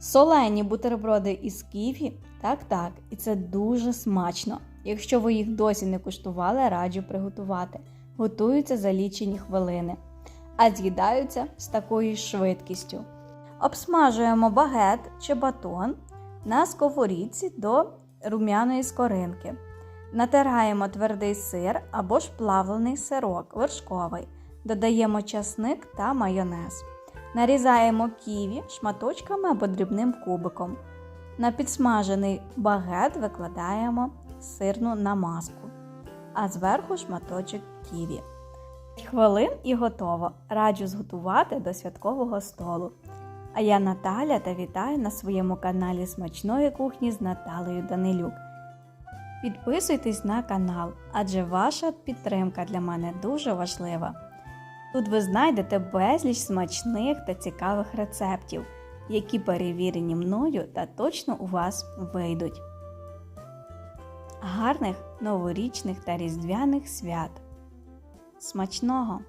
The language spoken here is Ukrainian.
Солені бутерброди із ківі? Так, так, і це дуже смачно. Якщо ви їх досі не куштували, раджу приготувати. Готуються за лічені хвилини, а з'їдаються з такою швидкістю. Обсмажуємо багет чи батон на сковорідці до рум'яної скоринки. Натираємо твердий сир або ж плавлений сирок вершковий. Додаємо часник та майонез. Нарізаємо ківі шматочками або дрібним кубиком. На підсмажений багет викладаємо сирну намазку, а зверху шматочок ківі. Хвилин і готово. Раджу зготувати до святкового столу. А я Наталя та вітаю на своєму каналі Смачної кухні з Наталею Данилюк. Підписуйтесь на канал, адже ваша підтримка для мене дуже важлива. Тут ви знайдете безліч смачних та цікавих рецептів, які перевірені мною та точно у вас вийдуть. Гарних новорічних та різдвяних свят! Смачного!